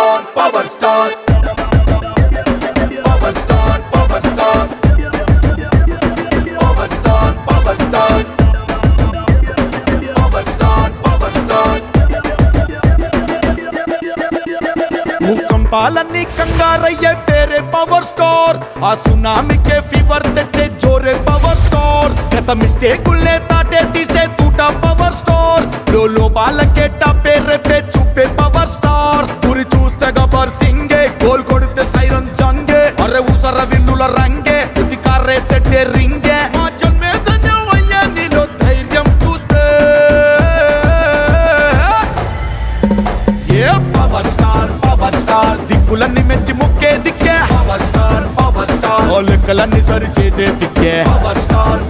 Star power star power star power star power star power star power star power star భూకంపాలన్నీ కంగారయ్యే పేరే power star ఆ సునామీకే fever తెచ్చే జోరే power star గత మిస్టేకుల్నే తాటే తీసే తూట power స్టార్లో లోపాలకే టపే రేపే చూపే పవర్ స్టార్ గురి చూస్తే గబర్ సింగే గోల్ కొడితే సైరన్ జంగే. అరే ఉసర విల్లుల రంగే ఉతి కార్రే సెట్టే రింగే. మా జన్మే ధన్యమయ్యే నీలో ధైర్యం చూస్తే. ఏ పవర్ స్టార్ పవర్ స్టార్ దిక్కులన్నీ మెచ్చి ముక్కే దిక్కే. Power star power star. లెక్కలన్నీ సరి చేసే దిక్కే. స్టార్ పవర్ స్టార్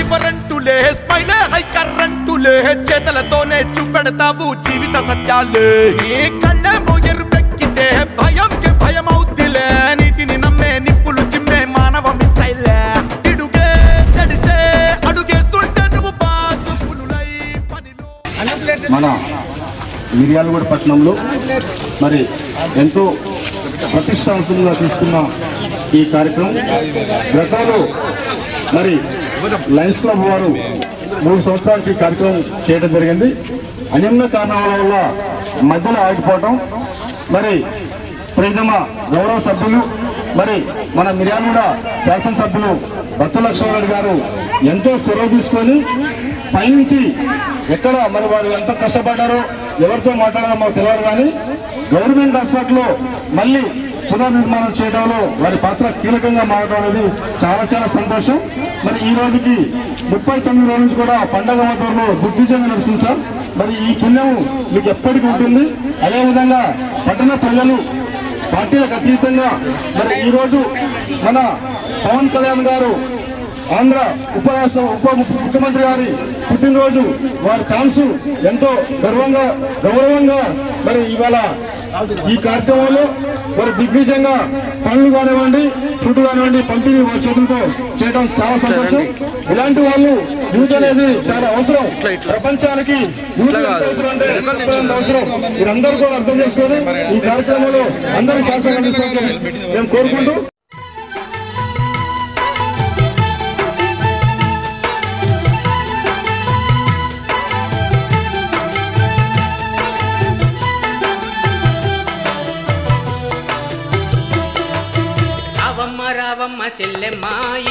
డిఫరెంటులే. స్మైలే హై కర్రంటులే చేతలతోనే చూపెడతావు జీవిత సత్యాలే. ఏ కళ్ళే మోయరు పెక్కితే భయంకి భయం అవుద్దిలే నీతిని నమ్మే నిప్పులు చిమ్మే మానవ మిస్సైలే ఇడుగే చెడిసే అడుగేస్తుంటే నువ్వు బాసులై పనిలో. మన మిర్యాలగూడ పట్టణంలో మరి ఎంతో ప్రతిష్టాంతంగా తీసుకున్న ఈ కార్యక్రమం. గతంలో మరి లయన్స్ క్లబ్ వారు మూడు సంవత్సరాల నుంచి కార్యక్రమం చేయడం జరిగింది. అనిమ్న కారణాల వల్ల మధ్యలో ఆగిపోవటం. మరి ప్రియతమ గౌరవ సభ్యులు మరి మన మిర్యాలగూడ శాసనసభ్యులు భక్త లక్ష్మణ్ గారు ఎంతో సెలవు తీసుకొని పైనుంచి ఎక్కడ మరి వారు ఎంత కష్టపడ్డారో ఎవరితో మాట్లాడారో మాకు తెలియదు కానీ గవర్నమెంట్ హాస్పిటల్లో మళ్ళీ పునర్నిర్మాణం చేయడంలో వారి పాత్ర కీలకంగా మారడం అనేది చాలా చాలా సంతోషం. మరి ఈ రోజుకి ముప్పై తొమ్మిది రోజుల నుంచి కూడా పండగ వాతావరణంలో దిగ్విజయంగా నడుస్తుంది సార్. మరి ఈ పుణ్యం మీకు ఎప్పటికీ ఉంటుంది. అదేవిధంగా పట్టణ ప్రజలు పార్టీలకు అతీతంగా మరి ఈరోజు మన పవన్ కళ్యాణ్ గారు ఆంధ్ర ఉప రాష్ట్ర ఉప ముఖ్యమంత్రి గారి పుట్టినరోజు వారి ఫ్యాన్స్ ఎంతో గర్వంగా గౌరవంగా మరి ఇవాళ ఈ కార్యక్రమంలో మరి దిగ్విజయంగా పనులు కానివ్వండి ఫుడ్ కానివ్వండి పంపిణీ వారి చేతులతో చేయడం చాలా సంతోషం. ఇలాంటి వాళ్ళు యూత్ అనేది చాలా అవసరం. ప్రపంచానికి అవసరం మీరందరూ కూడా అర్థం చేసుకొని ఈ కార్యక్రమంలో అందరూ శాసనం మేము కోరుకుంటూ মাই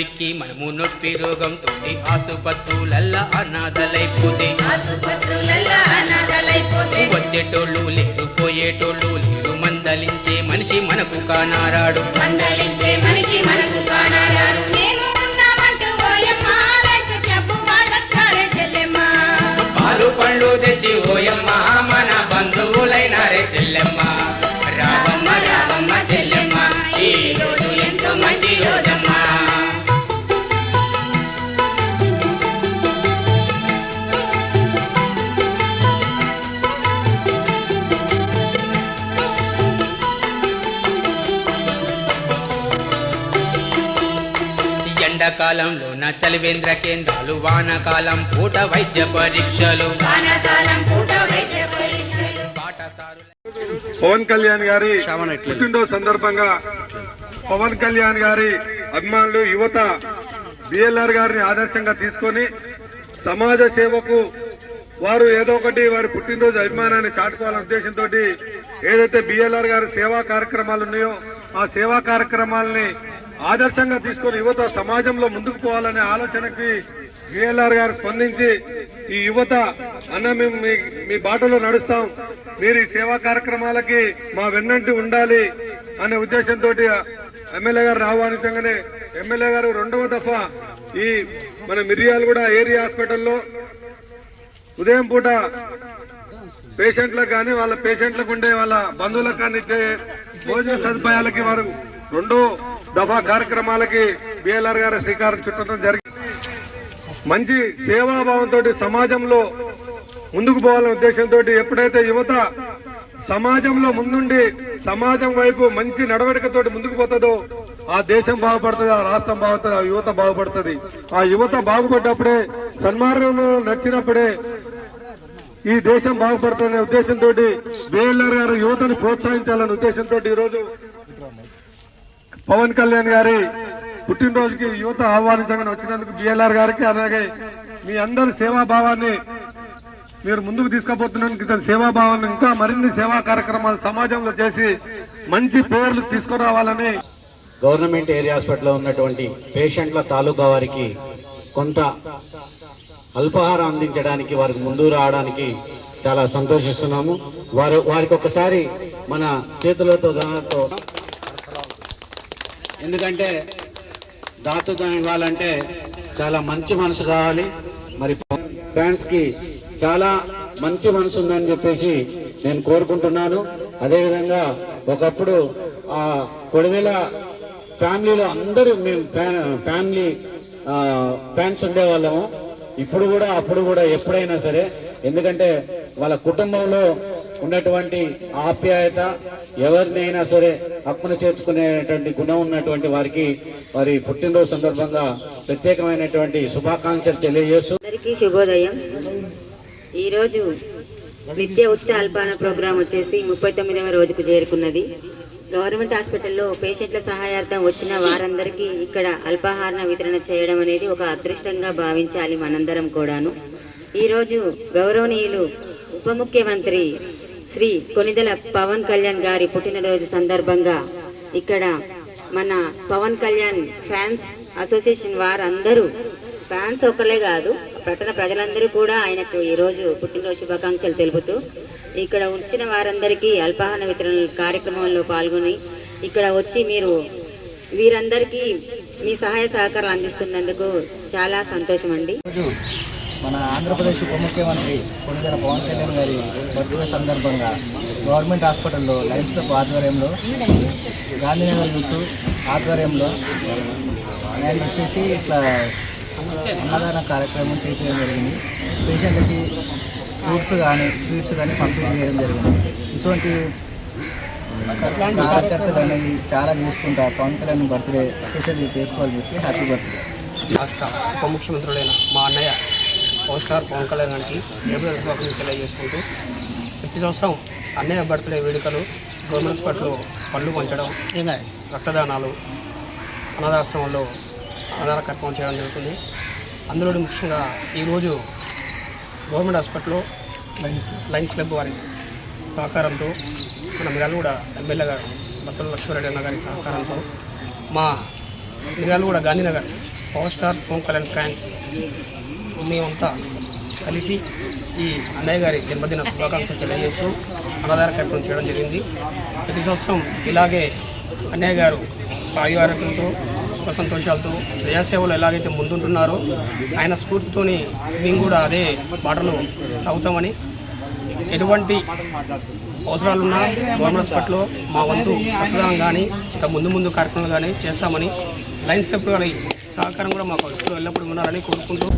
బీద బిక్కి మనము నొప్పి రోగంతో ఆసుపత్రులల్లా అనాథలైపోతే. ఆసుపత్రులల్లా అనాథలైపోతే. వచ్చేటోళ్ళు లేరు పోయేటోళ్ళు లేరు మందలించే మనిషి మనకు కానారాడు. మందలించే చలివేంద్ర కేంద్రాలు వానాకాలం పూట వైద్య పరీక్షలు. వానాకాలం పూట వైద్య పరీక్షలు. పాఠశాలలు పవన్ కళ్యాణ్ గారి పుట్టినరోజు సందర్భంగా పవన్ కళ్యాణ్ గారి అభిమానులు యువత బిఎల్ఆర్ గారిని ఆదర్శంగా తీసుకొని సమాజ సేవకు వారు ఏదో ఒకటి వారి పుట్టినరోజు అభిమానాన్ని చాటుకోవాలనే ఉద్దేశంతో ఏదైతే బిఎల్ఆర్ గారి సేవా కార్యక్రమాలు ఉన్నాయో ఆ సేవా కార్యక్రమాలని ఆదర్శంగా తీసుకొని యువత సమాజంలో ముందుకు పోవాలనే ఆలోచనకి విఎల్ఆర్ గారు స్పందించి ఈ యువత అన్న మేము మీ మీ బాటలో నడుస్తాం. మీరు ఈ సేవా కార్యక్రమాలకి మా వెన్నంటి ఉండాలి అనే ఉద్దేశంతో ఎమ్మెల్యే గారు ఆహ్వానించగానే ఎమ్మెల్యే గారు రెండవ దఫా ఈ మన మిర్యాలగూడ ఏరియా హాస్పిటల్లో ఉదయం పూట పేషెంట్లకు కానీ వాళ్ళ పేషెంట్లకు ఉండే వాళ్ళ బంధువులకు కానీ ఇచ్చే భోజన సదుపాయాలకి వారు రెండో దఫా కార్యక్రమాలకి బిఎల్ఆర్ గారు శ్రీకారం చుట్టడం జరిగింది. మంచి సేవాభావంతో సమాజంలో ముందుకు పోవాలనే ఉద్దేశంతో ఎప్పుడైతే యువత సమాజంలో ముందుండి సమాజం వైపు మంచి నడవడికతోటి ముందుకు పోతుందో ఆ దేశం బాగుపడుతుంది ఆ రాష్ట్రం బాగుపడుతుంది ఆ యువత బాగుపడుతుంది. ఆ యువత బాగుపడ్డప్పుడే సన్మార్గంలో నచ్చినప్పుడే ఈ దేశం బాగుపడుతుందనే ఉద్దేశంతో బిఎల్ఆర్ గారు యువతను ప్రోత్సహించాలనే ఉద్దేశంతో ఈరోజు పవన్ కళ్యాణ్ గారి పుట్టినరోజుకి యువత ఆహ్వానించమని వచ్చినందుకు బిఎల్ఆర్ గారికి అలాగే మీ అందరి సేవాభావాన్ని మీరు ముందుకు తీసుకుపోతున్నందుకు ఇతని సేవాభావాన్ని ఇంకా మరిన్ని సేవా కార్యక్రమాలు సమాజంలో చేసి మంచి పేర్లు తీసుకురావాలని గవర్నమెంట్ ఏరియా హాస్పిటల్లో ఉన్నటువంటి పేషెంట్ల తాలూకా వారికి కొంత అల్పాహారం అందించడానికి వారికి ముందు రావడానికి చాలా సంతోషిస్తున్నాము. వారు వారికి ఒకసారి మన చేతులతో దానితో ఎందుకంటే దాతృత్వం ఇవ్వాలంటే చాలా మంచి మనసు కావాలి. మరి ఫ్యాన్స్కి చాలా మంచి మనసు ఉందని చెప్పేసి నేను కోరుకుంటున్నాను. అదేవిధంగా ఒకప్పుడు ఆ కొడివేల ఫ్యామిలీలో అందరూ మేము ఫ్యామిలీ ఫ్యాన్స్ ఉండేవాళ్ళము. ఇప్పుడు కూడా అప్పుడు కూడా ఎప్పుడైనా సరే ఎందుకంటే వాళ్ళ కుటుంబంలో ఉన్నటువంటి ఆప్యాయత ఎవరినైనా సరే హక్కును చేర్చుకునేటువంటి గుణం ఉన్నటువంటి వారికి వారి పుట్టినరోజు సందర్భంగా ప్రత్యేకమైనటువంటి శుభాకాంక్షలు తెలియజేస్తూ అందరికీ శుభోదయం. ఈరోజు నిత్య ఉచిత అల్పాన ప్రోగ్రాం వచ్చేసి ముప్పై తొమ్మిదవ రోజుకు చేరుకున్నది. గవర్నమెంట్ హాస్పిటల్లో పేషెంట్ల సహాయార్థం వచ్చిన వారందరికీ ఇక్కడ అల్పాహారణ వితరణ చేయడం అనేది ఒక అదృష్టంగా భావించాలి మనందరం కూడాను. ఈరోజు గౌరవనీయులు ఉప ముఖ్యమంత్రి శ్రీ కొనిదెల పవన్ కళ్యాణ్ గారి పుట్టినరోజు సందర్భంగా ఇక్కడ మన పవన్ కళ్యాణ్ ఫ్యాన్స్ అసోసియేషన్ వారందరూ ఫ్యాన్స్ ఒకరే కాదు పట్టణ ప్రజలందరూ కూడా ఆయనకు ఈరోజు పుట్టినరోజు శుభాకాంక్షలు తెలుపుతూ ఇక్కడ వచ్చిన వారందరికీ అల్పాహార వితరణ కార్యక్రమంలో పాల్గొని ఇక్కడ వచ్చి మీరు వీరందరికీ మీ సహాయ సహకారాలు అందిస్తున్నందుకు చాలా సంతోషం అండి మన ఆంధ్రప్రదేశ్ ఉప ముఖ్యమంత్రి కొనిదెల పవన్ కళ్యాణ్ గారి బర్త్డే సందర్భంగా గవర్నమెంట్ హాస్పిటల్లో లయన్స్ క్లబ్ ఆధ్వర్యంలో గాంధీనగర్ యూత్ ఆధ్వర్యంలో ఆయన వచ్చేసి ఇట్లా అన్నదాన కార్యక్రమం చేయడం జరిగింది. పేషెంట్లకి ఫ్రూట్స్ కానీ స్వీట్స్ కానీ పంపిణీ చేయడం జరిగింది. ఇటువంటి కార్యకర్తలు అనేది చాలా చేసుకుంటా పవన్ కళ్యాణ్ బర్త్డే స్పెషల్ చేసుకోవాలని చెప్పి హ్యాపీ బర్త్డే. రాష్ట్ర ఉప ముఖ్యమంత్రులైన మా అన్నయ్య పవర్ స్టార్ పవన్ కళ్యాణ్ గారికి ఏప్రిల్ శుభాకాంక్షలు తెలియజేసుకుంటూ ప్రతి సంవత్సరం అన్నయ్య బర్త్డే వేడుకలు గవర్నమెంట్ హాస్పిటల్లో పళ్ళు పంచడం రక్తదానాలు అనాథాశ్రమంలో అనాథ కార్యక్రమం చేయడం జరుగుతుంది. అందులో ముఖ్యంగా ఈరోజు గవర్నమెంట్ హాస్పిటల్లో లయన్స్ లయన్స్ క్లబ్ వారి సహకారంతో మన మిరాలగూడ ఎమ్మెల్యే గారు భక్తుల లక్ష్మీరెడ్డి అన్న గారి సహకారంతో మా Miryalaguda Gandhinagar power star Pawan Kalyan fans మేమంతా కలిసి ఈ అన్నయ్య గారి జన్మదిన శుభాకాంక్షలు తెలియజేస్తూ అన్నదాన కార్యక్రమం చేయడం జరిగింది. ప్రతి సంవత్సరం ఇలాగే అన్నయ్య గారు పారివారికంతో సుఖ సంతోషాలతో ప్రజాసేవలు ఎలాగైతే ముందుంటున్నారో ఆయన స్ఫూర్తితోని మేము కూడా అదే బాటలో సాగుతామని ఎటువంటి అవసరాలున్నా గవర్నమెంట్ హాస్పిటల్లో మా వంతు రక్తదానం కానీ ఇంకా ముందు ముందు కార్యక్రమాలు కానీ చేస్తామని లైన్స్ క్లబ్ గారి సహకారం కూడా మాకు ఎల్లప్పుడూ ఉన్నారని కోరుకుంటూ